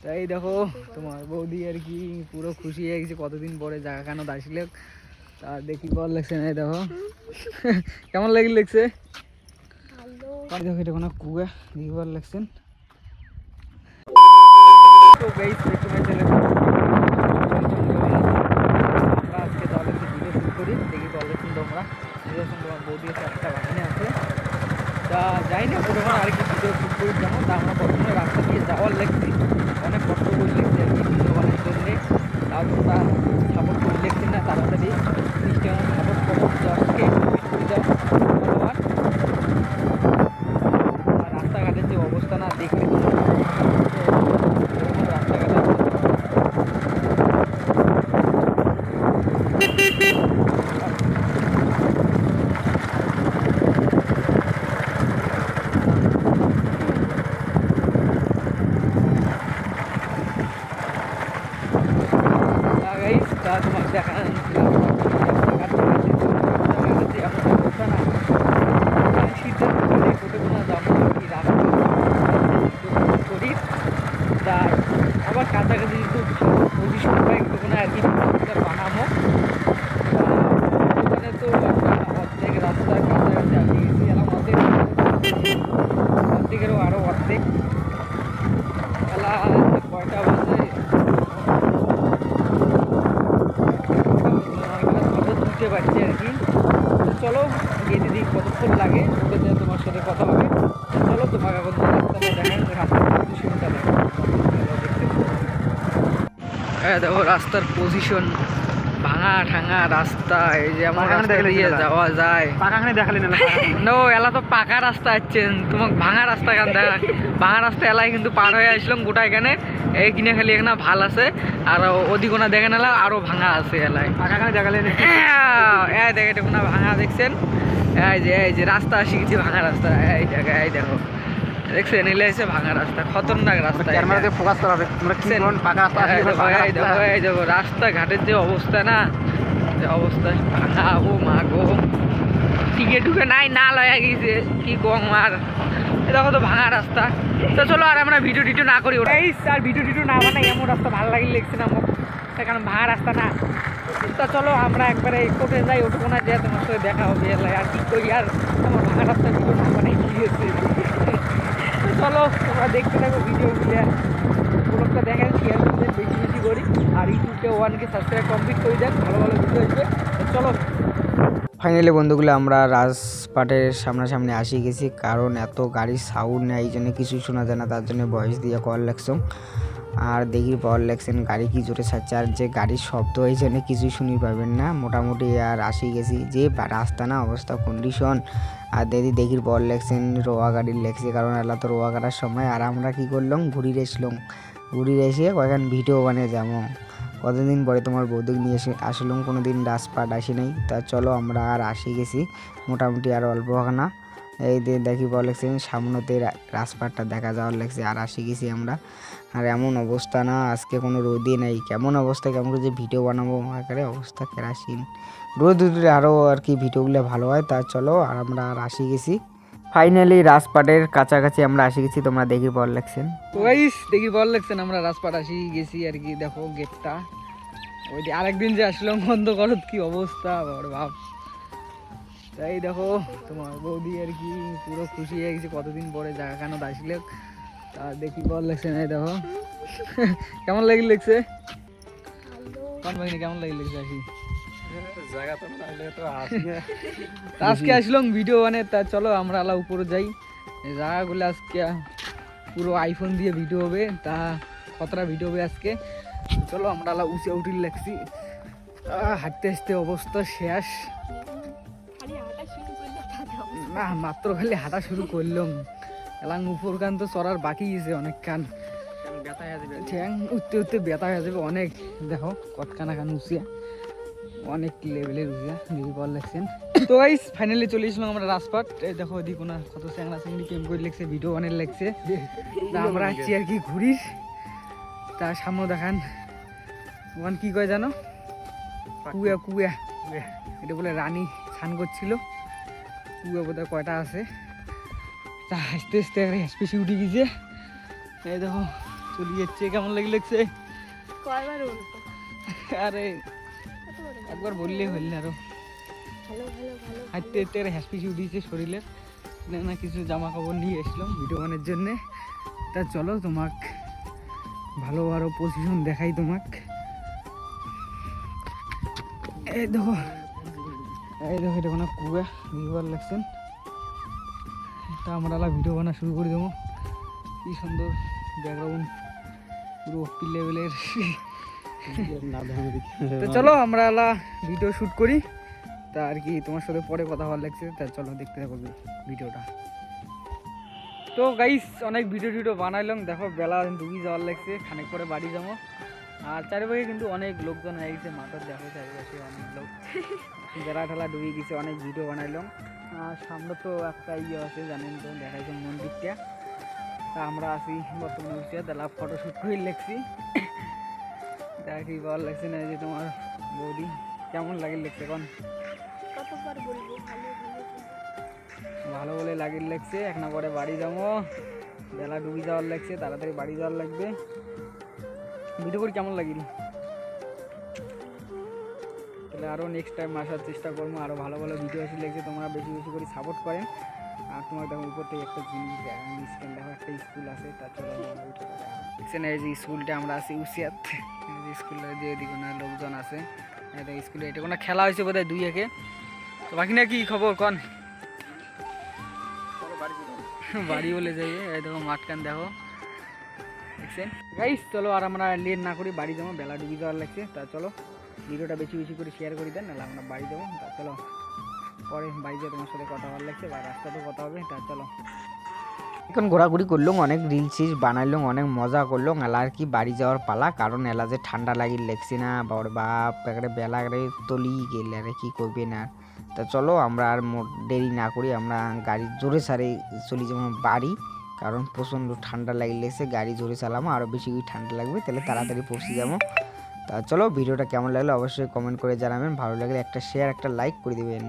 তাই দেখো তোমার বৌদি আর কি পুরো খুশি হয়ে গেছে কতদিন পরে জায়গা কেন আসলে তা দেখি বল লাগছে না দেখো। কেমন লাগি লাগছে দেখো এটা কোনো কুয়া দেখি বল লাগছেন তো পেছনে চলে আমরা আজকে দলের ভিডিও শুট করি দেখি বল লাগছেন তোমরা ভিডিও তোমার বৌদি আছে একটা বাগানে আছে তা যাই না প্রথমে আর কি ভিডিও শুট করি যেমন তা আমরা প্রথমে রাস্তা দিয়ে যাওয়ার লাগছি অনেক কষ্ট করে লিখছি আর কি ভিডিও বানানোর জন্যে তাও তোমরা সাপোর্ট করে লিখছি না তাড়াতাড়ি প্লিজ কেমন সাপোর্ট করো দশকে করে দাও ধন্যবাদ আর রাস্তাঘাটের যে অবস্থা না দেখলে তো এরকম রাস্তাঘাট আছে। তা guys, তা তোমাকে দেখানো হচ্ছিল। রাস্তাঘাট আছে, এমন অবস্থা না। মানে শীতের মধ্যে কোথাও কোনো যাব না কি রাস্তা করি তাই আবার কাছাকাছি একটু পজিশন পাই একটু কোনো আর কি ভিডিওটা বানাবো তা ওখানে তো একটা অর্ধেক রাস্তার কাছাকাছি আসি গেছি এলাম অর্ধেক অর্ধেকেরও আরও অর্ধেক এলা কয়টা বাজে ফটো তুলতে পারছি আর কি তো চলো গিয়ে দিদি কতক্ষণ লাগে? ওটা নিয়ে তোমার সাথে কথা হবে। চলো তোমাকে এখন রাস্তাটা রাস্তার পজিশনটা দেখো। হ্যাঁ দেখো রাস্তার পজিশন ভাঙা ঠাঙা রাস্তা এই যে আমার রাস্তা দেখলে দিয়ে যাওয়া যায়। পাখাখানে দেখালি না নো এলা তো পাকা রাস্তা আছেন তোমাকে ভাঙা রাস্তা কেন দেখা? ভাঙা রাস্তা এলাই কিন্তু পার হয়ে আসলাম গোটা এখানে। এই কিনে খালি এখানে ভালো আছে আর ওদিকোনা দেখে নিলাম আরও ভাঙা আছে এই দেখে দেখুন ভাঙা দেখছেন? এই যে এই যে রাস্তা আসি গেছি ভাঙা রাস্তা এই দেখো এই দেখো। দেখছেন এলে এসে ভাঙা রাস্তা খতরনাক রাস্তা ক্যামেরাতে ফোকাস করা হবে। পাকা রাস্তা এই দেখো, এই দেখো, রাস্তাঘাটের যে অবস্থা না যে অবস্থা ভাঙা ও মা গো। টিকে টুকে নাই না লয়া গেছে কি কম আর? দেখো তো ভাঙা রাস্তা। তো চলো আর আমরা ভিডিও টিডিও না করি ওটাই আর ভিডিও টিডিও না বানাই, এমন রাস্তা ভালো লাগি লেগছে না আমার তার কারণ ভাঙা রাস্তা না। তা চলো, আমরা একবারে কোর্টে যাই, ওটুকু না যে তোমার সাথে দেখা হবে আর কি করি, আর আমার ভাঙা রাস্তা ভিডিও না বানাই তো চলো, তোমরা দেখতে থাকো ভিডিওগুলো ব্লগটা দেখেন শেয়ার করবেন বেশি বেশি করি। আর ইউটিউবকে ওয়ানকে সাবস্ক্রাইব কমপ্লিট করে দেন ভালো ভালো ভিডিও আসবে। চলো ফাইনালি বন্ধুগুলো, আমরা রাজপাটের সামনাসামনি আসি গেছি, কারণ এত গাড়ির সাউন্ড নেই, এই জন্য কিছুই শোনা যায় না, তার জন্য ভয়েস দিয়ে কল লাগছো আর দেখি পর লাগছেন গাড়ি কি জোরে ছাড়ছে, আর যে গাড়ির শব্দ, এই জন্য কিছুই শুনি পাবেন না। মোটামুটি আর আসি গেছি, যে রাস্তা না, অবস্থা কন্ডিশন আর দিদি দেখির পর লেগছেন রোয়া গাড়ির লেগছে কারণ এলা তো রোয়া কাটার সময়, আর আমরা কি করলাম ঘুরি রেসলাম। ঘুরি রেসে কয়েকখান ভিডিও বানিয়ে যাব। কতদিন পরে তোমার বৌদিক নিয়ে এসে আসলাম? কোনো দিন রাজপাট আসি নাই। তা চলো আমরা আর আসি গেছি। মোটামুটি আর অল্প না। এই দিয়ে দেখি বল লাগছেন সামনেতে রাজপাটটা দেখা যাওয়ার লাগছে। আর আসি গেছি আমরা। আর এমন অবস্থা না, আজকে কোনো রোদই নেই। কেমন অবস্থা, কেমন যে ভিডিও বানাবো? আকারে অবস্থা কেরাসিন। রোদ আরও আর কি ভিডিওগুলো ভালো হয়। তা চলো আর আমরা আর আসি গেছি। ফাইনালি রাজপাটের কাছাকাছি আমরা আসি গেছি তোমরা দেখি বল লাগছেন তো গাইস দেখি বল লাগছেন আমরা রাজপাট আসি গেছি আর কি দেখো গেটটা ওই যে আরেকদিন যে আসলাম বন্ধ করত কি অবস্থা বড় ভাব তাই দেখো তোমার বৌদি আর কি পুরো খুশি হয়ে গেছে কতদিন পরে জায়গা কেন আসলে। তা দেখি বল লাগছে না দেখো। কেমন লাগি লাগছে কোন বাহিনী কেমন লাগি লাগছে আসি? আজকে আসলাম ভিডিও মানে তা চলো আমরা আলা উপরে যাই। এই জায়গাগুলো আজকে পুরো আইফোন দিয়ে ভিডিও হবে তা কতটা ভিডিও হবে আজকে? চলো আমরা আলা উঁচে উঠিল লাগছি হাঁটতে হাঁটতে অবস্থা শেষ। না মাত্র খালি হাঁটা শুরু করলাম। এলাম উপর কান তো চড়ার বাকি গেছে অনেক কান ব্যথা হয়ে যাবে। ঠ্যাং উঠতে উঠতে ব্যথা হয়ে যাবে অনেক। দেখো কতখানা খান উচিয়া। অনেক লেভেলের যদি বল লাগছেন তো গাইস ফাইনালি চলে এসলাম আমরা রাজপাট এই দেখো ওদিক কোনা কত চ্যাংড়া চ্যাংড়ি কেম করে লেগছে ভিডিও অনেক লাগছে তা আমরা আছি আর কি ঘুরিস তার সামনে দেখান। ওখান কি কয় জানো? কুয়া কুয়া। এটা বলে রানী স্নান করছিল। কুয়া বোধহয় কয়টা আছে? তা হাসতে হাসতে স্পেশি উঠে গেছে। এই দেখো চলে যাচ্ছে কেমন লাগে লাগছে? কয়বার আরে? একবার বললেই হইল না আরও। হাঁটতে হাঁটতে আর হ্যাসপিসি উঠিয়েছে শরীরের। না কিছু জামা কাপড় নিয়ে এসলাম ভিডিও বানানোর জন্যে। তা চলো তোমাক ভালো আরও পজিশন দেখাই তোমাক। এই দেখো এই দেখো এটা কোনো কুয়া ভিউয়ার লাগছেন। তা আমরা ভিডিও বানা শুরু করে দেবো। কি সুন্দর ব্যাকগ্রাউন্ড পুরো লেভেলের তো চলো, আমরা আলা ভিডিও শুট করি। তা আর কি, তোমার সাথে পরে কথা ভালো লাগছে, তা চলো দেখতে থাকো ভিডিওটা তো গাইস অনেক ভিডিও টিডিও বানাইলাম। দেখো, বেলা ডুবি যাওয়ার লাগছে, খানিক পরে বাড়ি যাব। আর চারিপাশে কিন্তু অনেক লোকজন হয়ে গেছে, মাথার দেখো চারিপাশে অনেক লোক। বেলা ঠেলা ডুবে গেছে, অনেক ভিডিও বানাইলাম। আর সামনে তো একটা ইয়ে আছে, জানেন তো, দেখাইছে মন্দিরটা। তা আমরা আছি বর্তমানে তাহলে ফটো শ্যুট করে লেখছি দেখা ভালো লাগছে না যে তোমার বৌদি। কেমন লাগে কতবার বলব ভালো বলে লাগিয়ে লাগছে এক না পরে বাড়ি যাব। বেলা ডুবি যাওয়ার লাগছে তাড়াতাড়ি বাড়ি যাওয়ার লাগবে। ভিডিও করে কেমন লাগিল? তাহলে আরও নেক্সট টাইম আসার চেষ্টা করব আরও ভালো ভালো ভিডিও আসি লাগছে তোমরা বেশি বেশি করে সাপোর্ট করেন আর তোমার দেখো উপর থেকে একটা জিনিস স্ক্যান দেখো একটা স্কুল আছে চলো দেখছেন এই যে স্কুলটা আমরা আছি উসিয়াত। এই যে স্কুলের যে এদিকে না লোকজন আছে। দেখো স্কুলে এটা কোনো খেলা হয়েছে বোধহয় দুই একে। তো বাকি না কি খবর কন? বাড়ি বলে যাই এই দেখো মাঠখান দেখো। দেখছেন গাইস চলো আর আমরা লেট না করি বাড়ি যাব বেলা ডুবি যাওয়ার লাগছে। তা চলো ভিডিওটা বেশি বেশি করে শেয়ার করে দেন, নাহলে আমরা বাড়ি যাব। তা চলো পরে বাড়ি যেয়ে। তোমার সাথে কথা ভালো লাগছে। বা রাস্তাতেও কথা হবে। তা চলো। এখন ঘোরাঘুরি করলাম, অনেক রিল সিজ বানাইলাম, অনেক মজা করলাম। এলা আর কি বাড়ি যাওয়ার পালা? কারণ এলা যে ঠান্ডা লাগি লেগছে না, বাবার বাপ, একেবারে বেলা করে তলি গেলে আরে কি করবে না। তা চলো, আমরা আর দেরি না করি, আমরা গাড়ি জোরে সারে চলি যেমন বাড়ি। কারণ প্রচণ্ড ঠান্ডা লাগলেছে গাড়ি জোরে চালামো আরও বেশি ঠান্ডা লাগবে, তাহলে তাড়াতাড়ি পৌঁছে যাব। তা চলো, ভিডিওটা কেমন লাগল অবশ্যই কমেন্ট করে জানাবেন, ভালো লাগলে একটা শেয়ার একটা লাইক করে দেবেন।